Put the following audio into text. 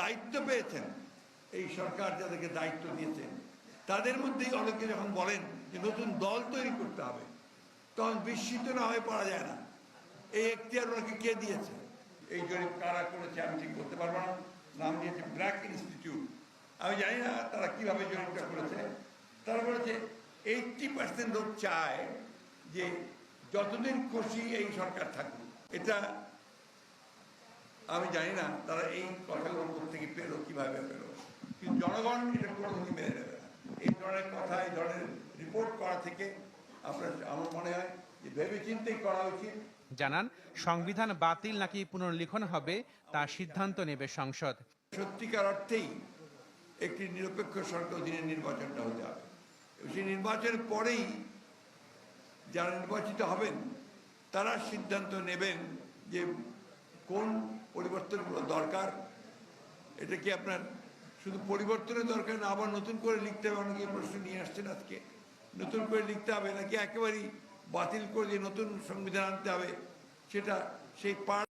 দায়িত্ব পেয়েছেন। এই সরকার যাদেরকে দায়িত্ব দিয়েছেন, তাদের মধ্যেই অনেকে যখন বলেন যে নতুন দল তৈরি করতে হবে। তখন বিস্মিত না হয়ে পড়া যায় না। এই এখতিয়ার ওনাকে কে দিয়েছে? এই জরিপ কারা করেছে আমি ঠিক বলতে পারব না। নাম দিয়েছে ব্র্যাক ইনস্টিটিউট। আমি জানি না তারা কীভাবে জরিপটা করেছে। তারা বলেছে এইটটি পার্সেন্ট লোক চায় যে যতদিন খুশি এই সরকার থাকুক। এটা আমি জানি না তারা এই কথাগুলো থেকে পেল কীভাবে পেল। কিন্তু জনগণ এটা কোনোদিনই মেনে নেবে না। এই ধরনের কথা এই ধরনের রিপোর্ট করা থেকে আপনার আমার মনে হয় যে ভেবে চিন্তেই করা উচিত। জানান সংবিধান বাতিল নাকি পুনর্লিখন হবে তা সিদ্ধান্ত নেবে সংসদ। সত্যিকার অর্থেই একটি নিরপেক্ষ সরকার অধীনে নির্বাচনটা হতে হবে। সেই নির্বাচনের পরেই যারা নির্বাচিত হবেন তারা সিদ্ধান্ত নেবেন যে কোন পরিবর্তনগুলো দরকার? এটা কি আপনার শুধু পরিবর্তনের দরকার না, আবার নতুন করে লিখতে হবে? অনেকে প্রশ্ন নিয়ে আসছেন আজকে। নতুন করে লিখতে হবে নাকি একেবারেই বাতিল করে দিয়ে নতুন সংবিধান আনতে হবে? সেটা সেই পার